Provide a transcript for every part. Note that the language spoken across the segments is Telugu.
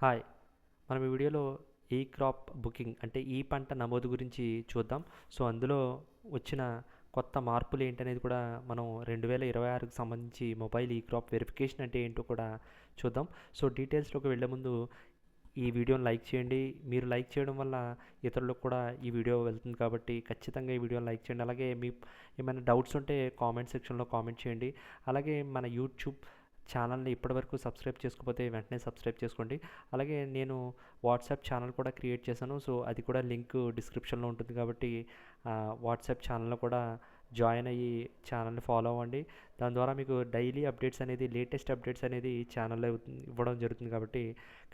హాయ్. మనం ఈ వీడియోలో ఈ క్రాప్ బుకింగ్ అంటే ఈ పంట నమోదు గురించి చూద్దాం. సో అందులో వచ్చిన కొత్త మార్పులు ఏంటనేది కూడా మనం రెండు వేల ఇరవై ఆరుకు సంబంధించి మొబైల్ ఈ క్రాప్ వెరిఫికేషన్ అంటే ఏంటో కూడా చూద్దాం. సో డీటెయిల్స్లోకి వెళ్ళే ముందు ఈ వీడియోని లైక్ చేయండి. మీరు లైక్ చేయడం వల్ల ఇతరులకు కూడా ఈ వీడియో వెళ్తుంది కాబట్టి ఖచ్చితంగా ఈ వీడియోని లైక్ చేయండి. అలాగే మీ ఏమైనా డౌట్స్ ఉంటే కామెంట్ సెక్షన్లో కామెంట్ చేయండి. అలాగే మన యూట్యూబ్ ఛానల్ని ఇప్పటివరకు సబ్స్క్రైబ్ చేసుకోకపోతే వెంటనే సబ్స్క్రైబ్ చేసుకోండి. అలాగే నేను వాట్సాప్ ఛానల్ కూడా క్రియేట్ చేశాను. సో అది కూడా లింక్ డిస్క్రిప్షన్లో ఉంటుంది కాబట్టి వాట్సాప్ ఛానల్లో కూడా జాయిన్ అయ్యి ఛానల్ని ఫాలో అవ్వండి. దాని ద్వారా మీకు డైలీ అప్డేట్స్ అనేది లేటెస్ట్ అప్డేట్స్ అనేది ఛానల్లో ఇవ్వడం జరుగుతుంది కాబట్టి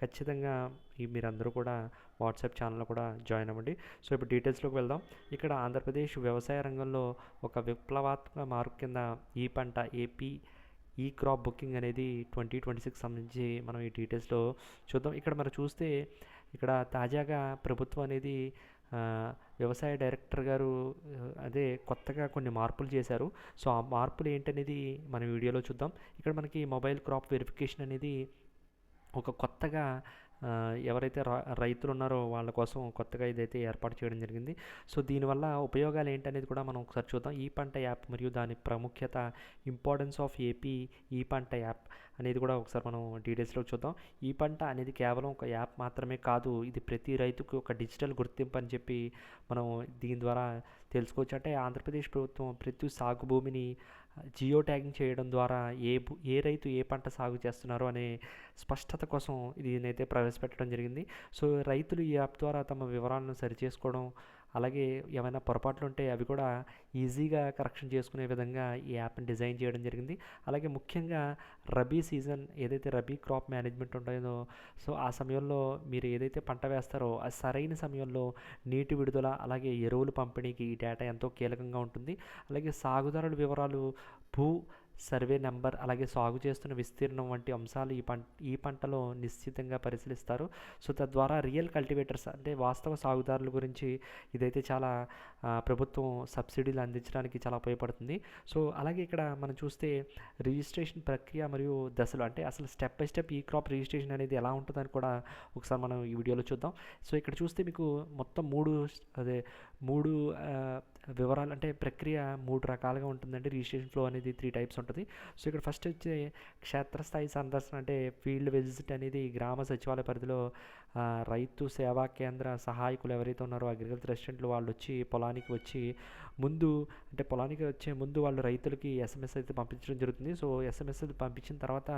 ఖచ్చితంగా ఈ మీరందరూ కూడా వాట్సాప్ ఛానల్లో కూడా జాయిన్ అవ్వండి. సో ఇప్పుడు డీటెయిల్స్లోకి వెళ్దాం. ఇక్కడ ఆంధ్రప్రదేశ్ వ్యవసాయ రంగంలో ఒక విప్లవాత్మక మార్పు కింద ఈ పంట ఏపీ ఈ క్రాప్ బుకింగ్ అనేది ట్వంటీ ట్వంటీ సిక్స్ సంబంధించి మనం ఈ డీటెయిల్స్లో చూద్దాం. ఇక్కడ మనం చూస్తే ఇక్కడ తాజాగా ప్రభుత్వం అనేది వ్యవసాయ డైరెక్టర్ గారు అదే కొత్తగా కొన్ని మార్పులు చేశారు. సో ఆ మార్పులు ఏంటనేది మన వీడియోలో చూద్దాం. ఇక్కడ మనకి మొబైల్ క్రాప్ వెరిఫికేషన్ అనేది ఒక కొత్తగా ఎవరైతే రైతులు ఉన్నారో వాళ్ళ కోసం కొత్తగా ఇదైతే ఏర్పాటు చేయడం జరిగింది. సో దీనివల్ల ఉపయోగాలు ఏంటనేది కూడా మనం ఒకసారి చూద్దాం. ఈ పంట యాప్ మరియు దాని ప్రాముఖ్యత ఇంపార్టెన్స్ ఆఫ్ ఏపీ ఈ పంట యాప్ అనేది కూడా ఒకసారి మనం డీటెయిల్స్లో చూద్దాం. ఈ పంట అనేది కేవలం ఒక యాప్ మాత్రమే కాదు ఇది ప్రతి రైతుకు ఒక డిజిటల్ గుర్తింపు అని చెప్పి మనం దీని ద్వారా తెలుసుకోవచ్చు. అంటే ఆంధ్రప్రదేశ్ ప్రభుత్వం ప్రతి సాగు భూమిని జియో ట్యాగింగ్ చేయడం ద్వారా ఏ ఏ రైతు ఏ పంట సాగు చేస్తున్నారో అనే స్పష్టత కోసం దీనైతే ప్రవేశపెట్టడం జరిగింది. సో రైతులు ఈ యాప్ ద్వారా తమ వివరాలను సరిచేసుకోవడం అలాగే ఏమైనా పొరపాట్లు ఉంటే అవి కూడా ఈజీగా కరెక్షన్ చేసుకునే విధంగా ఈ యాప్ని డిజైన్ చేయడం జరిగింది. అలాగే ముఖ్యంగా రబీ సీజన్ ఏదైతే రబీ క్రాప్ మేనేజ్మెంట్ ఉంటుందో సో ఆ సమయంలో మీరు ఏదైతే పంట వేస్తారో ఆ సరైన సమయంలో నీటి విడుదల అలాగే ఎరువులు పంపిణీకి ఈ డేటా ఎంతో కీలకంగా ఉంటుంది. అలాగే సాగుదారుల వివరాలు భూ సర్వే నెంబర్ అలాగే సాగు చేస్తున్న విస్తీర్ణం వంటి అంశాలు ఈ పంట ఈ పంటలో నిశ్చితంగా పరిశీలిస్తారు. సో తద్వారా రియల్ కల్టివేటర్స్ అంటే వాస్తవ సాగుదారుల గురించి ఇదైతే చాలా ప్రభుత్వం సబ్సిడీలు అందించడానికి చాలా ఉపయోగపడుతుంది. సో అలాగే ఇక్కడ మనం చూస్తే రిజిస్ట్రేషన్ ప్రక్రియ మరియు దశలు అంటే అసలు step by step e crop registration అనేది ఎలా ఉంటుందని కూడా ఒకసారి మనం ఈ వీడియోలో చూద్దాం. సో ఇక్కడ చూస్తే మీకు మొత్తం మూడు అదే మూడు వివరాలు అంటే ప్రక్రియ మూడు రకాలుగా ఉంటుందండి. రిజిస్ట్రేషన్ ఫ్లో అనేది త్రీ టైప్స్ ఉంటుంది. సో ఇక్కడ ఫస్ట్ వచ్చి క్షేత్రస్థాయి సందర్శన అంటే ఫీల్డ్ విజిట్ అనేది గ్రామ సచివాలయ పరిధిలో రైతు సేవా కేంద్ర సహాయకులు ఎవరైతే ఉన్నారో అగ్రికల్చర్ అసిస్టెంట్లు వాళ్ళు వచ్చి పొలానికి వచ్చి ముందు అంటే పొలానికి వచ్చే ముందు వాళ్ళు రైతులకి ఎస్ఎంఎస్ అయితే పంపించడం జరుగుతుంది. సో ఎస్ఎంఎస్ పంపించిన తర్వాత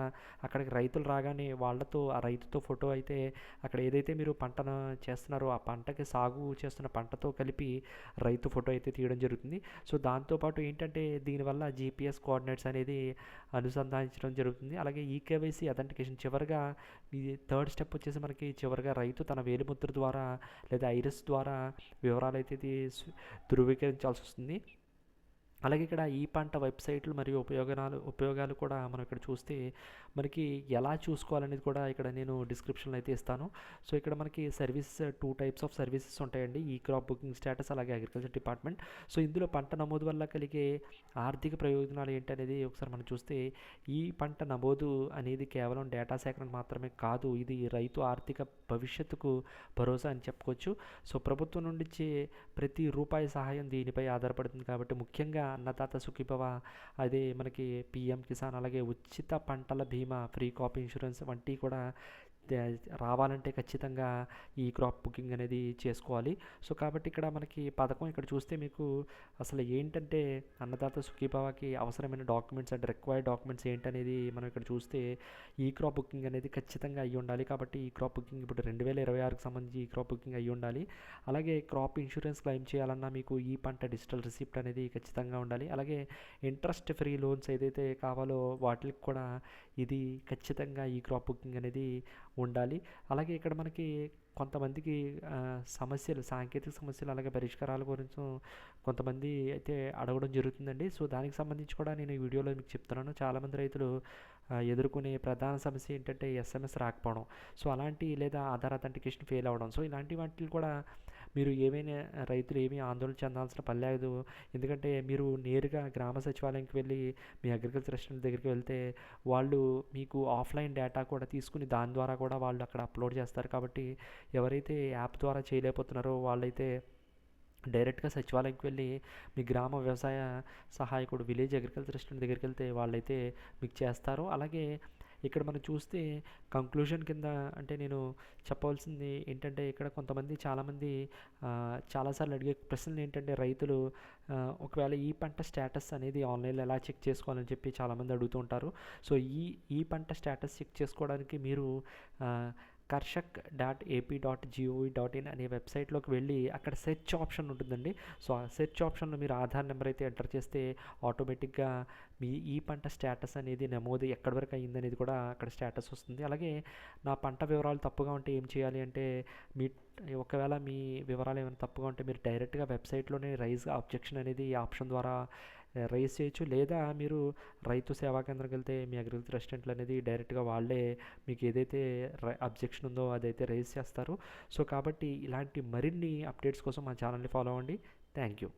అక్కడికి రైతులు రాగానే వాళ్ళతో ఆ రైతుతో ఫోటో అయితే అక్కడ ఏదైతే మీరు పంటను చేస్తున్నారో ఆ పంటకి సాగు చేస్తున్న పంటతో కలిపి రైతు ఫోటో అయితే తీయడం జరుగుతుంది. సో దాంతోపాటు ఏంటంటే దీనివల్ల జీపీఎస్ కోఆర్డినేట్స్ అనేది అనుసంధానించడం జరుగుతుంది. అలాగే ఈకేవైసీ అథెంటికేషన్ చివరిగా ఈ థర్డ్ స్టెప్ వచ్చేసి మనకి చివరిగా రైతు తన వేలిముద్ర ద్వారా లేదా ఐరస్ ద్వారా వివరాలు అయితే ధృవీకరించాల్సి వస్తుంది. అలాగే ఇక్కడ ఈ పంట వెబ్సైట్లు మరియు ఉపయోగాలు ఉపయోగాలు కూడా మనం ఇక్కడ చూస్తే మనకి ఎలా చూసుకోవాలనేది కూడా ఇక్కడ నేను డిస్క్రిప్షన్లో అయితే ఇస్తాను. సో ఇక్కడ మనకి service two types of services ఉంటాయండి. ఈ క్రాప్ బుకింగ్ స్టేటస్ అలాగే అగ్రికల్చర్ డిపార్ట్మెంట్. సో ఇందులో పంట నమోదు వల్ల కలిగే ఆర్థిక ప్రయోజనాలు ఏంటనేది ఒకసారి మనం చూస్తే ఈ పంట నమోదు అనేది కేవలం డేటా సేకరణ మాత్రమే కాదు ఇది రైతు ఆర్థిక భవిష్యత్తుకు భరోసా అని చెప్పుకోవచ్చు. సో ప్రభుత్వం నుండి ప్రతి రూపాయి సహాయం దీనిపై ఆధారపడుతుంది కాబట్టి ముఖ్యంగా అన్నదాత సుఖీభవ. అదే మనకి పిఎం కిసాన్ అలాగే ఉచిత పంటల బీమా ఫ్రీ కాప్ ఇన్సూరెన్స్ వంటివి కూడా రావాలంటే ఖచ్చితంగా ఈ క్రాప్ బుకింగ్ అనేది చేసుకోవాలి. సో కాబట్టి ఇక్కడ మనకి పథకం ఇక్కడ చూస్తే మీకు అసలు ఏంటంటే అన్నదాత సుఖీభావకి అవసరమైన డాక్యుమెంట్స్ అండ్ రిక్వైర్డ్ డాక్యుమెంట్స్ ఏంటనేది మనం ఇక్కడ చూస్తే ఈ క్రాప్ బుకింగ్ అనేది ఖచ్చితంగా అయ్యి ఉండాలి. కాబట్టి ఈ క్రాప్ బుకింగ్ ఇప్పుడు రెండు వేల ఇరవై ఆరుకు సంబంధించి ఈ క్రాప్ బుకింగ్ అయ్యి ఉండాలి. అలాగే క్రాప్ ఇన్సూరెన్స్ క్లెయిమ్ చేయాలన్నా మీకు ఈ పంట డిజిటల్ రిసిప్ట్ అనేది ఖచ్చితంగా ఉండాలి. అలాగే ఇంట్రెస్ట్ ఫ్రీ లోన్స్ ఏదైతే కావాలో వాటికి కూడా ఇది ఖచ్చితంగా ఈ క్రాప్ బుకింగ్ అనేది ఉండాలి. అలాగే ఇక్కడ మనకి కొంతమందికి సమస్యలు సాంకేతిక సమస్యలు అలాగే పరిష్కారాల గురించి కొంతమంది అయితే అడగడం జరుగుతుందండి. సో దానికి సంబంధించి కూడా నేను ఈ వీడియోలో మీకు చెప్తున్నాను. చాలామంది రైతులు ఎదుర్కొనే ప్రధాన సమస్య ఏంటంటే ఎస్ఎంఎస్ రాకపోవడం. సో అలాంటి లేదా ఆధార్ అథెంటికేషన్ ఫెయిల్ అవ్వడం. సో ఇలాంటి వాటిని కూడా మీరు ఏమైనా రైతులు ఏమీ ఆందోళన చెందాల్సిన పని లేదు. ఎందుకంటే మీరు నేరుగా గ్రామ సచివాలయంకి వెళ్ళి మీ అగ్రికల్చర్ అసిస్టెంట్ దగ్గరికి వెళ్తే వాళ్ళు మీకు ఆఫ్లైన్ డేటా కూడా తీసుకుని దాని ద్వారా కూడా వాళ్ళు అక్కడ అప్లోడ్ చేస్తారు. కాబట్టి ఎవరైతే యాప్ ద్వారా చేయలేకపోతున్నారో వాళ్ళైతే డైరెక్ట్గా సచివాలయంకి వెళ్ళి మీ గ్రామ వ్యవసాయ సహాయకుడు విలేజ్ అగ్రికల్చర్ అసిస్టెంట్ దగ్గరికి వెళ్తే వాళ్ళైతే మీకు చేస్తారు. అలాగే ఇక్కడ మనం చూస్తే కంక్లూషన్ కింద అంటే నేను చెప్పవలసింది ఏంటంటే ఇక్కడ కొంతమంది చాలామంది చాలాసార్లు అడిగే ప్రశ్నలు ఏంటంటే రైతులు ఒకవేళ ఈ పంట స్టేటస్ అనేది ఆన్లైన్లో ఎలా చెక్ చేసుకోవాలని చెప్పి చాలామంది అడుగుతూ ఉంటారు. సో ఈ ఈ పంట స్టేటస్ చెక్ చేసుకోవడానికి మీరు Karshak dot AP dot GOV dot in అనే వెబ్సైట్లోకి వెళ్ళి అక్కడ సెర్చ్ ఆప్షన్ ఉంటుందండి. సో ఆ సెర్చ్ ఆప్షన్లో మీరు ఆధార్ నెంబర్ అయితే ఎంటర్ చేస్తే ఆటోమేటిక్గా మీ ఈ పంట స్టేటస్ అనేది నమోదు ఎక్కడి వరకు అయ్యింది అనేది కూడా అక్కడ స్టేటస్ వస్తుంది. అలాగే నా పంట వివరాలు తప్పుగా ఉంటే ఏం చేయాలి అంటే మీ ఒకవేళ మీ వివరాలు ఏమైనా తప్పుగా ఉంటే మీరు డైరెక్ట్గా వెబ్సైట్లోనే రైజ్ అబ్జెక్షన్ అనేది ఈ ఆప్షన్ ద్వారా రైస్ చేయొచ్చు. లేదా మీరు రైతు సేవా కేంద్రంకి వెళ్తే మీ అగ్రికల్చర్ రెస్టారెంట్లు అనేది డైరెక్ట్గా వాళ్ళే మీకు ఏదైతే అబ్జెక్షన్ ఉందో అదైతే రైజ్ చేస్తారు. సో కాబట్టి ఇలాంటి మరిన్ని అప్డేట్స్ కోసం మా ఛానల్ని ఫాలో అవ్వండి. Thank you